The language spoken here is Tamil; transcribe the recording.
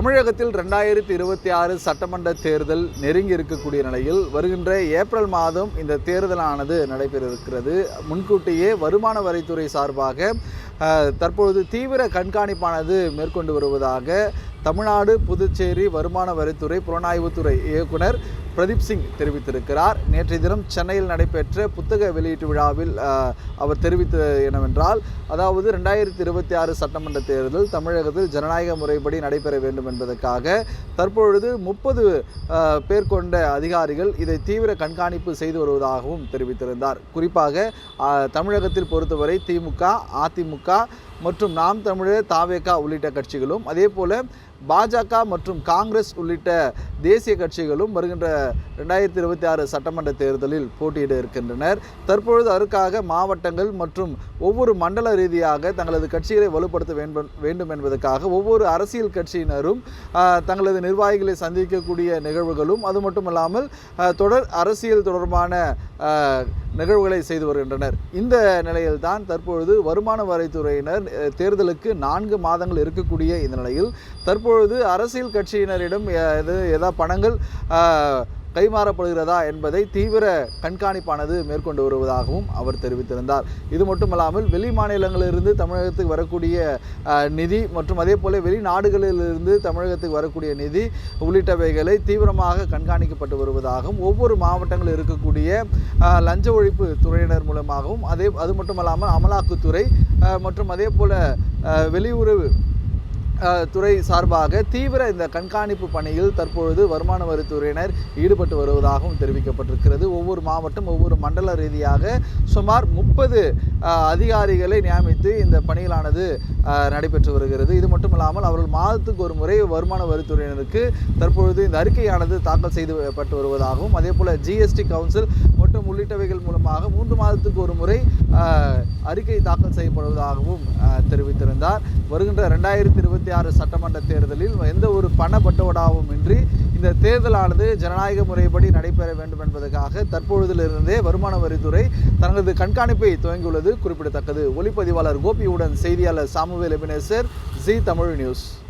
தமிழகத்தில் ரெண்டாயிரத்தி இருபத்தி ஆறு சட்டமன்ற தேர்தல் நெருங்கி இருக்கக்கூடிய நிலையில் வருகின்ற ஏப்ரல் மாதம் இந்த தேர்தலானது நடைபெற இருக்கிறது முன்கூட்டியே வருமான வரித்துறை சார்பாக தற்பொழுது தீவிர கண்காணிப்பானது மேற்கொண்டு வருவதாக தமிழ்நாடு புதுச்சேரி வருமான வரித்துறை புலனாய்வுத்துறை இயக்குனர் பிரதீப் சிங் தெரிவித்திருக்கிறார். நேற்றைய தினம் சென்னையில் நடைபெற்ற புத்தக வெளியீட்டு விழாவில் அவர் தெரிவித்தது என்னவென்றால் அதாவது ரெண்டாயிரத்தி இருபத்தி ஆறு சட்டமன்ற தேர்தல் தமிழகத்தில் ஜனநாயக முறைப்படி நடைபெற வேண்டும் என்பதற்காக தற்பொழுது முப்பது பேர் கொண்ட அதிகாரிகள் இதை தீவிர கண்காணிப்பு செய்து வருவதாகவும் தெரிவித்திருந்தார். குறிப்பாக தமிழகத்தில் பொறுத்தவரை திமுக அதிமுக மற்றும் நாம் தமிழர் தாவேகா உள்ளிட்ட கட்சிகளும் அதே போல பாஜக மற்றும் காங்கிரஸ் உள்ளிட்ட தேசிய கட்சிகளும் வருகின்ற ரெண்டாயிரத்தி இருபத்தி ஆறு சட்டமன்ற தேர்தலில் போட்டியிட இருக்கின்றனர். தற்பொழுது அதற்காக மாவட்டங்கள் மற்றும் ஒவ்வொரு மண்டல ரீதியாக தங்களது கட்சிகளை வலுப்படுத்த வேண்டும் வேண்டும் என்பதற்காக ஒவ்வொரு அரசியல் கட்சியினரும் தங்களது நிர்வாகிகளை சந்திக்கக்கூடிய நிகழ்வுகளும் அது மட்டுமல்லாமல் தொடர் அரசியல் தொடர்பான நிகழ்வுகளை செய்து வருகின்றனர். இந்த நிலையில்தான் தற்பொழுது வருமான வரித்துறையினர் தேர்தலுக்கு நான்கு மாதங்கள் இருக்கக்கூடிய இந்த நிலையில் தற்பொழுது அரசியல் கட்சியினரிடம் எது எதா பணங்கள் கைமாறப்படுகிறதா என்பதை தீவிர கண்காணிப்பானது மேற்கொண்டு வருவதாகவும் அவர் தெரிவித்திருந்தார். இது மட்டுமல்லாமல் வெளி மாநிலங்களிலிருந்து தமிழகத்துக்கு வரக்கூடிய நிதி மற்றும் அதே போல வெளிநாடுகளிலிருந்து தமிழகத்துக்கு வரக்கூடிய நிதி உள்ளிட்டவைகளை தீவிரமாக கண்காணிக்கப்பட்டு வருவதாகவும் ஒவ்வொரு மாவட்டங்களில் இருக்கக்கூடிய லஞ்ச ஒழிப்பு துறையினர் மூலமாகவும் அதே அது மட்டுமல்லாமல் அமலாக்கத்துறை மற்றும் அதே போல வெளியுறவு துறை சார்பாக தீவிர இந்த கண்காணிப்பு பணியில் தற்பொழுது வருமான வரித்துறையினர் ஈடுபட்டு வருவதாகவும் தெரிவிக்கப்பட்டிருக்கிறது. ஒவ்வொரு மாவட்டம் ஒவ்வொரு மண்டல ரீதியாக சுமார் முப்பது அதிகாரிகளை நியமித்து இந்த பணிகளானது நடைபெற்று வருகிறது. இது மட்டுமல்லாமல் அவர்கள் மாதத்துக்கு ஒரு முறை வருமான வரித்துறையினருக்கு தற்பொழுது இந்த அறிக்கையானது தாக்கல் செய்யப்பட்டு வருவதாகவும் அதே போல் ஜிஎஸ்டி கவுன்சில் மற்றும் உள்ளிட்டவைகள் மூலமாக மூன்று மாதத்துக்கு ஒரு முறை அறிக்கை தாக்கல் செய்யப்படுவதாகவும் தெரிவித்திருந்தார். வருகின்ற ரெண்டாயிரத்தி இருபத்தி ஆறு சட்டமன்ற தேர்தலில் எந்த ஒரு பண பட்டுவடாவும் இன்றி இந்த தேர்தலானது ஜனநாயக முறைப்படி நடைபெற வேண்டும் என்பதற்காக தற்பொழுதிலிருந்தே வருமான வரித்துறை தனது கண்காணிப்பை துவங்கியுள்ளது குறிப்பிடத்தக்கது. ஒளிப்பதிவாளர் கோபியுடன் செய்தியாளர் Samuel Ebenezer G Tamil news.